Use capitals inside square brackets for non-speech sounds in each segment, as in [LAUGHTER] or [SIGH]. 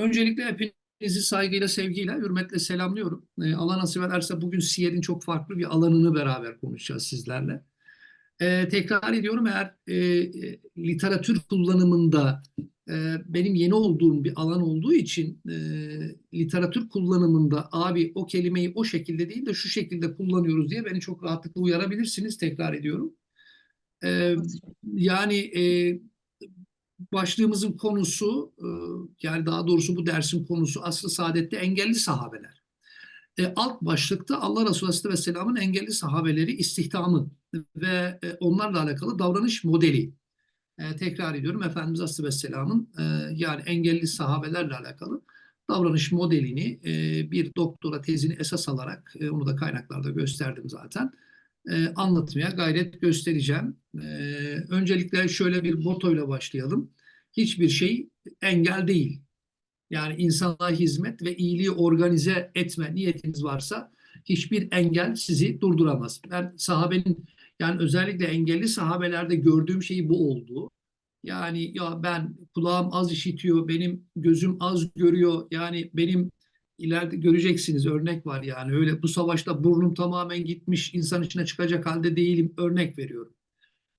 Öncelikle hepinizi saygıyla, sevgiyle, hürmetle selamlıyorum. Ee, Allah nasip ederse bugün Siyer'in çok farklı bir alanını beraber konuşacağız sizlerle. Ee, tekrar ediyorum eğer e, e, literatür kullanımında e, benim yeni olduğum bir alan olduğu için e, literatür kullanımında abi o kelimeyi o şekilde değil de şu şekilde kullanıyoruz diye beni çok rahatlıkla uyarabilirsiniz. Tekrar ediyorum. Ee, yani e, başlığımızın konusu e, yani daha doğrusu bu dersin konusu aslı saadette engelli sahabeler. E, alt başlıkta Allah Resulü Aleyhisselatü Vesselam'ın engelli sahabeleri istihdamı ve e, onlarla alakalı davranış modeli. E, tekrar ediyorum Efendimiz Aleyhisselatü Vesselam'ın e, yani engelli sahabelerle alakalı davranış modelini e, bir doktora tezini esas alarak e, onu da kaynaklarda gösterdim zaten e, anlatmaya gayret göstereceğim. E, öncelikle şöyle bir motoyla başlayalım. Hiçbir şey engel değil. Yani insana hizmet ve iyiliği organize etme niyetiniz varsa hiçbir engel sizi durduramaz. Ben sahabenin yani özellikle engelli sahabelerde gördüğüm şey bu oldu. Yani ya ben kulağım az işitiyor, benim gözüm az görüyor. Yani benim ileride göreceksiniz örnek var yani öyle bu savaşta burnum tamamen gitmiş insan içine çıkacak halde değilim örnek veriyorum.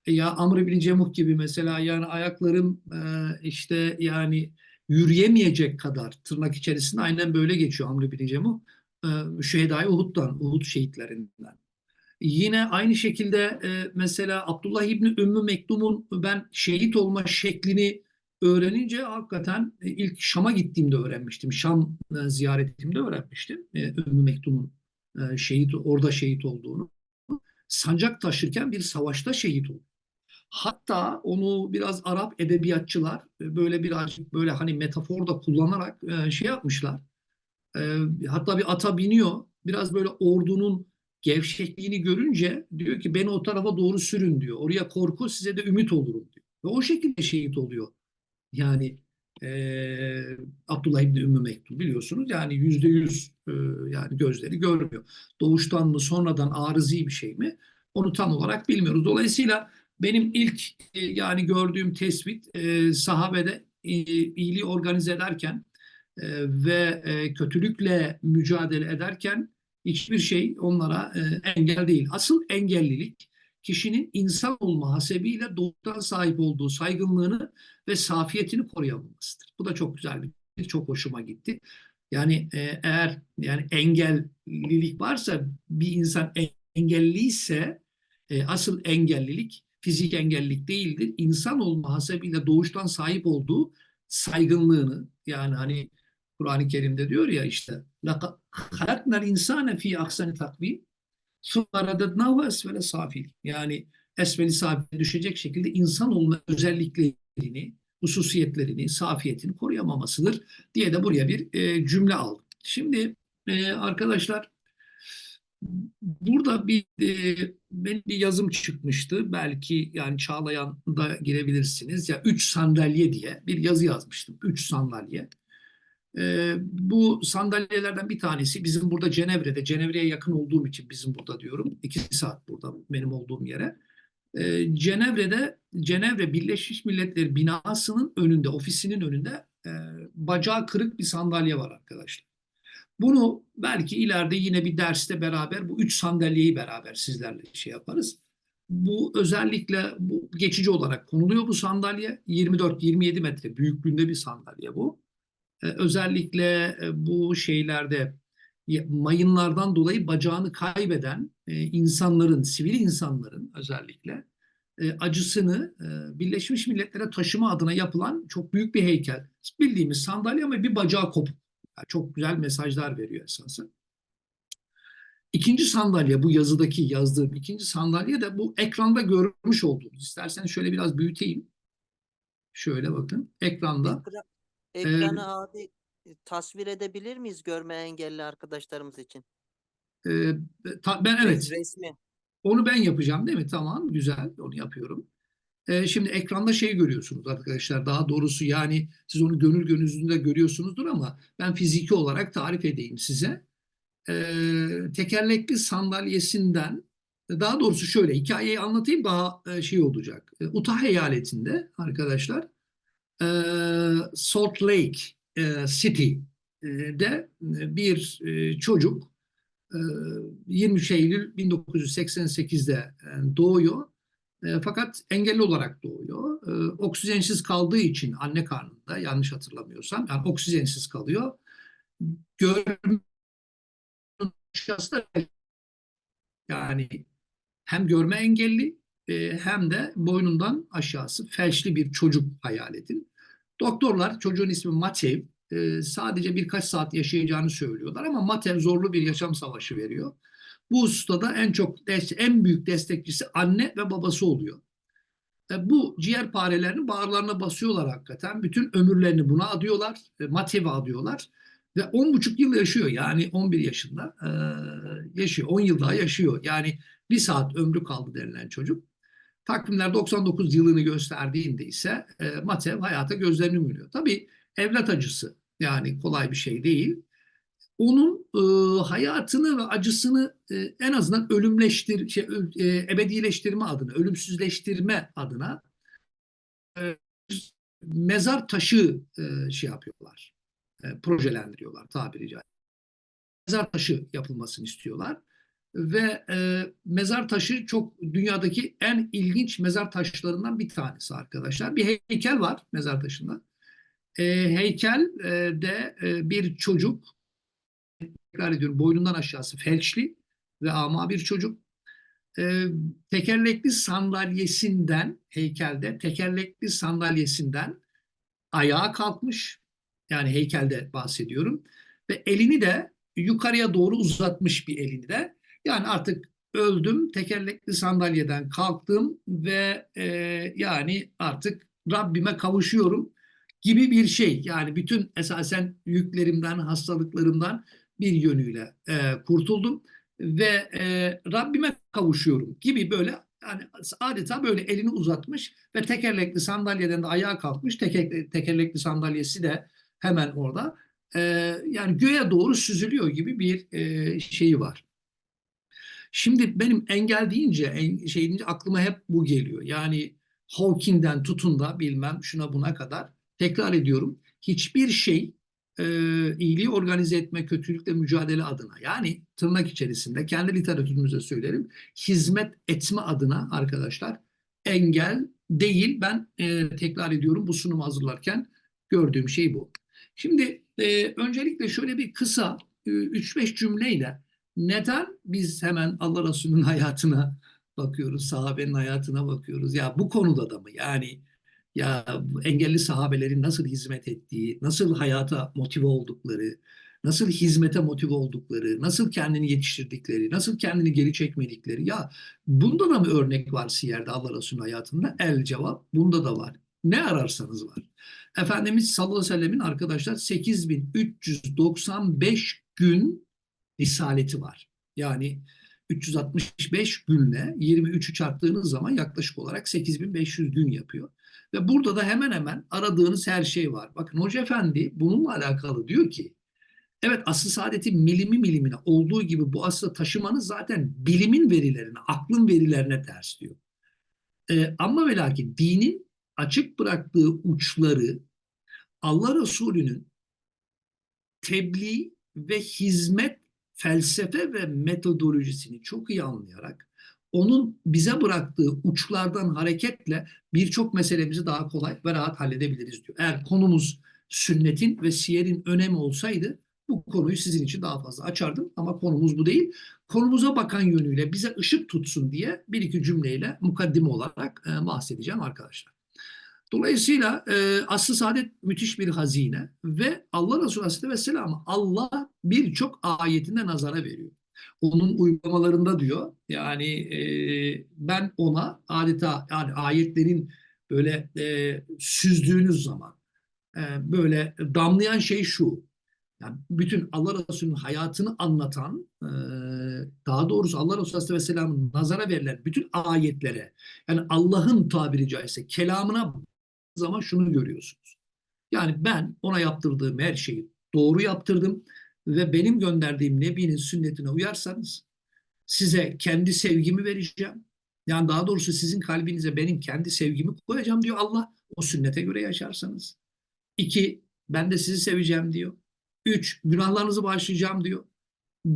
E ya Amr bin Cemuh gibi mesela yani ayaklarım e, işte yani yürüyemeyecek kadar tırnak içerisinde aynen böyle geçiyor Amr bin Cemuh. E, Uhud'dan, Uhud şehitlerinden. Yine aynı şekilde e, mesela Abdullah İbni Ümmü Mektum'un ben şehit olma şeklini öğrenince hakikaten ilk Şam'a gittiğimde öğrenmiştim. Şam ziyaretimde öğrenmiştim. Ümmü Mektum'un şehit orada şehit olduğunu. Sancak taşırken bir savaşta şehit oldu. Hatta onu biraz Arap edebiyatçılar e, böyle birazcık böyle hani metafor da kullanarak e, şey yapmışlar. E, hatta bir ata biniyor. Biraz böyle ordunun gevşekliğini görünce diyor ki beni o tarafa doğru sürün diyor. Oraya korku size de ümit olurum diyor. Ve o şekilde şehit oluyor. Yani e, Abdullah İbni Ümmü Mektum biliyorsunuz yani yüzde yüz yani gözleri görmüyor. Doğuştan mı sonradan arızi bir şey mi onu tam olarak bilmiyoruz. Dolayısıyla benim ilk e, yani gördüğüm tespit e, sahabede e, iyiliği organize ederken e, ve e, kötülükle mücadele ederken hiçbir şey onlara e, engel değil. Asıl engellilik kişinin insan olma hasebiyle doğuştan sahip olduğu saygınlığını ve safiyetini koruyamamasıdır. Bu da çok güzel bir, çok hoşuma gitti. Yani e, eğer yani engellilik varsa bir insan engelliyse e, asıl engellilik fizik engellilik değildir. İnsan olma hasebiyle doğuştan sahip olduğu saygınlığını yani hani Kur'an-ı Kerim'de diyor ya işte halaknal insane fi aksani takvim Sumaradadnahu esvele safil. Yani esveli safile düşecek şekilde insan olma özelliklerini, hususiyetlerini, safiyetini koruyamamasıdır diye de buraya bir e, cümle aldım. Şimdi e, arkadaşlar burada bir e, benim bir yazım çıkmıştı. Belki yani Çağlayan'da girebilirsiniz. Ya üç sandalye diye bir yazı yazmıştım. Üç sandalye. E, bu sandalyelerden bir tanesi bizim burada Cenevre'de, Cenevre'ye yakın olduğum için bizim burada diyorum. iki saat burada benim olduğum yere. E, Cenevre'de, Cenevre Birleşmiş Milletler binasının önünde, ofisinin önünde e, bacağı kırık bir sandalye var arkadaşlar. Bunu belki ileride yine bir derste beraber bu üç sandalyeyi beraber sizlerle şey yaparız. Bu özellikle bu geçici olarak konuluyor bu sandalye. 24-27 metre büyüklüğünde bir sandalye bu. Ee, özellikle e, bu şeylerde mayınlardan dolayı bacağını kaybeden e, insanların, sivil insanların özellikle e, acısını Birleşmiş Milletler'e taşıma adına yapılan çok büyük bir heykel. Bildiğimiz sandalye ama bir bacağı kopuk. Çok güzel mesajlar veriyor esasında. İkinci sandalye bu yazıdaki yazdığım ikinci sandalye de bu ekranda görmüş olduğunuz. İsterseniz şöyle biraz büyüteyim. Şöyle bakın ekranda. Ekran, ekranı ee, abi tasvir edebilir miyiz görme engelli arkadaşlarımız için? E, ta, ben evet. Resmi. Onu ben yapacağım değil mi? Tamam güzel onu yapıyorum. E, şimdi ekranda şey görüyorsunuz arkadaşlar. Daha doğrusu yani siz onu gönül gönlünüzde görüyorsunuzdur ama ben fiziki olarak tarif edeyim size. E, tekerlekli sandalyesinden daha doğrusu şöyle hikayeyi anlatayım daha şey olacak. Utah eyaletinde arkadaşlar Salt Lake e, City'de bir e, çocuk e, 23 Eylül 1988'de e, doğuyor. E, fakat engelli olarak doğuyor. E, oksijensiz kaldığı için anne karnında yanlış hatırlamıyorsam yani oksijensiz kalıyor. Görme şahsı yani hem görme engelli e, hem de boynundan aşağısı felçli bir çocuk hayal edin. Doktorlar çocuğun ismi Matev e, sadece birkaç saat yaşayacağını söylüyorlar ama Matev zorlu bir yaşam savaşı veriyor. Bu hususta en çok en büyük destekçisi anne ve babası oluyor. E, bu ciğerparelerini bağırlarına basıyorlar hakikaten. Bütün ömürlerini buna adıyorlar. E, Matev'e adıyorlar. Ve 10,5 yıl yaşıyor. Yani 11 yaşında e, yaşıyor. 10 yıl daha yaşıyor. Yani bir saat ömrü kaldı denilen çocuk. Takvimler 99 yılını gösterdiğinde ise e, Matev hayata gözlerini yumuyor. Tabii evlat acısı yani kolay bir şey değil. Onun e, hayatını ve acısını e, en azından ölümleştir, şey, e, ebedileştirme adına, ölümsüzleştirme adına e, mezar taşı e, şey yapıyorlar, e, projelendiriyorlar tabiri caizse. Mezar taşı yapılmasını istiyorlar ve e, mezar taşı çok dünyadaki en ilginç mezar taşlarından bir tanesi arkadaşlar. Bir heykel var mezar taşında. E, heykelde e, bir çocuk, tekrar ediyorum boynundan aşağısı felçli ve ama bir çocuk. E, tekerlekli sandalyesinden, heykelde tekerlekli sandalyesinden ayağa kalkmış. Yani heykelde bahsediyorum. Ve elini de yukarıya doğru uzatmış bir elini de. Yani artık öldüm, tekerlekli sandalyeden kalktım ve e, yani artık Rabbime kavuşuyorum gibi bir şey. Yani bütün esasen yüklerimden, hastalıklarımdan bir yönüyle e, kurtuldum ve e, Rabbime kavuşuyorum gibi böyle yani adeta böyle elini uzatmış ve tekerlekli sandalyeden de ayağa kalkmış. Tekerlekli, tekerlekli sandalyesi de hemen orada. E, yani göğe doğru süzülüyor gibi bir e, şeyi var. Şimdi benim engel deyince, en, şey deyince aklıma hep bu geliyor. Yani Hawking'den tutun da bilmem şuna buna kadar tekrar ediyorum. Hiçbir şey e, iyiliği organize etme, kötülükle mücadele adına yani tırnak içerisinde kendi literatürümüzde söylerim hizmet etme adına arkadaşlar engel değil. Ben e, tekrar ediyorum bu sunumu hazırlarken gördüğüm şey bu. Şimdi e, öncelikle şöyle bir kısa 3-5 cümleyle neden biz hemen Allah Resulü'nün [LAUGHS] hayatına bakıyoruz, sahabenin hayatına bakıyoruz? Ya bu konuda da mı? Yani ya engelli sahabelerin nasıl hizmet ettiği, nasıl hayata motive oldukları, nasıl hizmete motive oldukları, nasıl kendini yetiştirdikleri, nasıl kendini geri çekmedikleri. Ya bunda da mı örnek var Siyer'de Allah Resulü'nün hayatında? El cevap bunda da var. Ne ararsanız var. Efendimiz sallallahu aleyhi ve sellemin arkadaşlar 8395 gün risaleti var. Yani 365 günle 23'ü çarptığınız zaman yaklaşık olarak 8500 gün yapıyor. Ve burada da hemen hemen aradığınız her şey var. Bakın Hoca Efendi bununla alakalı diyor ki evet asıl saadeti milimi milimine olduğu gibi bu aslı taşımanız zaten bilimin verilerine, aklın verilerine ters diyor. Ee, ama ve lakin dinin açık bıraktığı uçları Allah Resulü'nün tebliğ ve hizmet felsefe ve metodolojisini çok iyi anlayarak onun bize bıraktığı uçlardan hareketle birçok meselemizi daha kolay ve rahat halledebiliriz diyor. Eğer konumuz sünnetin ve siyerin önemi olsaydı bu konuyu sizin için daha fazla açardım ama konumuz bu değil. Konumuza bakan yönüyle bize ışık tutsun diye bir iki cümleyle mukaddime olarak e, bahsedeceğim arkadaşlar. Dolayısıyla e, aslı saadet müthiş bir hazine ve Allah Resulü Aleyhisselam Allah birçok ayetinde nazara veriyor. Onun uygulamalarında diyor yani e, ben ona adeta yani ayetlerin böyle e, süzdüğünüz zaman e, böyle damlayan şey şu. Yani bütün Allah Resulü'nün hayatını anlatan, daha doğrusu Allah Resulü Aleyhisselam'ın nazara verilen bütün ayetlere, yani Allah'ın tabiri caizse kelamına zaman şunu görüyorsunuz. Yani ben ona yaptırdığım her şeyi doğru yaptırdım ve benim gönderdiğim Nebi'nin sünnetine uyarsanız size kendi sevgimi vereceğim. Yani daha doğrusu sizin kalbinize benim kendi sevgimi koyacağım diyor Allah. O sünnete göre yaşarsanız. İki, ben de sizi seveceğim diyor. Üç, günahlarınızı bağışlayacağım diyor.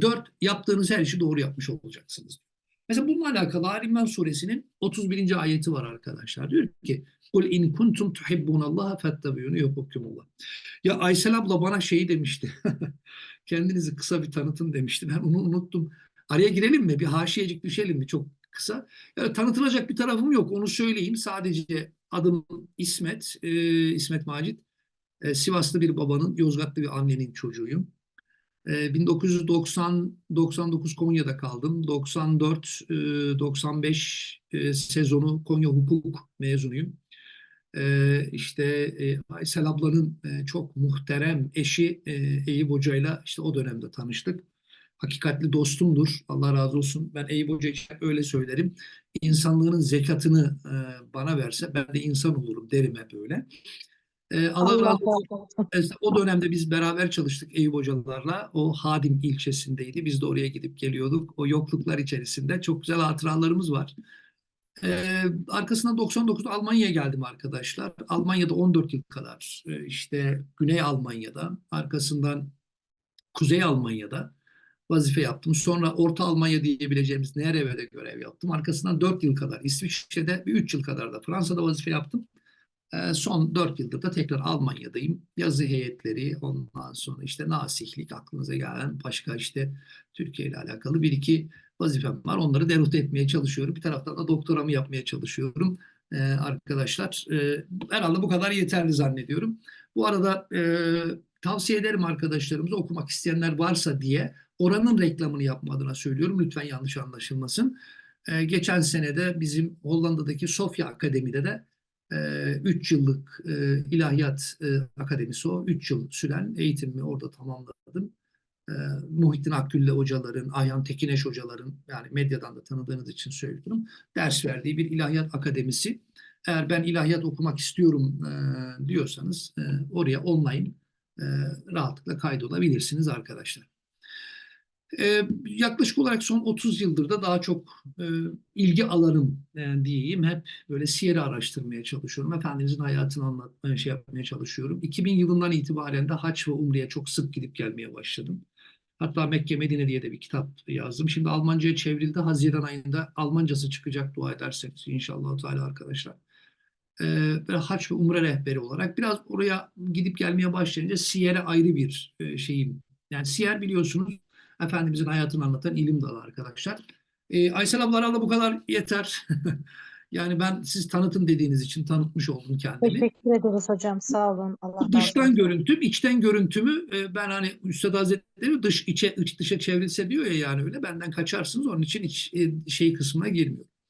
Dört, yaptığınız her işi doğru yapmış olacaksınız. Mesela bununla alakalı Ali suresinin 31. ayeti var arkadaşlar. Diyor ki Kul in kuntum tuhibbunallaha fettabiyuni yuhibbukumullah. Ya Aysel abla bana şeyi demişti. [LAUGHS] Kendinizi kısa bir tanıtın demişti. Ben onu unuttum. Araya girelim mi? Bir haşiyecik düşelim mi? Çok kısa. Ya, tanıtılacak bir tarafım yok. Onu söyleyeyim. Sadece adım İsmet. e, İsmet Macit. E, Sivaslı bir babanın, Yozgatlı bir annenin çocuğuyum. E, 1990-99 Konya'da kaldım. 94-95 e, sezonu Konya Hukuk mezunuyum. E, işte e, Aysel ablanın e, çok muhterem eşi e, Eyüp Hoca'yla işte o dönemde tanıştık. Hakikatli dostumdur. Allah razı olsun. Ben Eyüp Hoca için öyle söylerim. İnsanlığının zekatını e, bana verse ben de insan olurum derim hep öyle. E, Allah, Allah razı olsun. o dönemde biz beraber çalıştık Eyüp hocalarla. O Hadim ilçesindeydi. Biz de oraya gidip geliyorduk. O yokluklar içerisinde çok güzel hatıralarımız var. Ee, arkasından 99'da Almanya'ya geldim arkadaşlar. Almanya'da 14 yıl kadar e, işte Güney Almanya'da, arkasından Kuzey Almanya'da vazife yaptım. Sonra Orta Almanya diyebileceğimiz Nereve'de görev yaptım. Arkasından 4 yıl kadar İsviçre'de, 3 yıl kadar da Fransa'da vazife yaptım. Ee, Son 4 yıldır da tekrar Almanya'dayım. Yazı heyetleri, ondan sonra işte nasihlik, aklınıza gelen başka işte Türkiye ile alakalı bir iki vazifem var. Onları deruhte etmeye çalışıyorum. Bir taraftan da doktoramı yapmaya çalışıyorum. Ee, arkadaşlar e, herhalde bu kadar yeterli zannediyorum. Bu arada e, tavsiye ederim arkadaşlarımıza okumak isteyenler varsa diye oranın reklamını yapma adına söylüyorum. Lütfen yanlış anlaşılmasın. Ee, geçen senede bizim Hollanda'daki Sofya Akademi'de de 3 yıllık e, ilahiyat e, akademisi o. 3 yıl süren eğitimimi orada tamamladım. E, Muhittin Akgül'le hocaların, Ayhan Tekineş hocaların yani medyadan da tanıdığınız için söylüyorum. Ders verdiği bir ilahiyat akademisi. Eğer ben ilahiyat okumak istiyorum e, diyorsanız e, oraya online e, rahatlıkla kaydolabilirsiniz arkadaşlar. Ee, yaklaşık olarak son 30 yıldır da daha çok e, ilgi alanım e, diyeyim. Hep böyle siyeri araştırmaya çalışıyorum. Efendimizin hayatını anlatmaya, şey yapmaya çalışıyorum. 2000 yılından itibaren de haç ve umreye çok sık gidip gelmeye başladım. Hatta Mekke Medine diye de bir kitap yazdım. Şimdi Almanca'ya çevrildi. Haziran ayında Almancası çıkacak dua ederseniz inşallah Teala arkadaşlar. Ee, haç ve umre rehberi olarak biraz oraya gidip gelmeye başlayınca siyere ayrı bir e, şeyim. Yani siyer biliyorsunuz Efendimizin hayatını anlatan ilim dalı arkadaşlar. Ee, Aysel ablalarla bu kadar yeter. [LAUGHS] yani ben siz tanıtın dediğiniz için tanıtmış oldum kendimi. Teşekkür ederiz hocam. Sağ olun. Allah razı dıştan olsun. görüntüm, içten görüntümü e, ben hani Üstad Hazretleri dış içe iç dışa çevrilse diyor ya yani öyle benden kaçarsınız onun için iç e, şey kısmına girmiyor.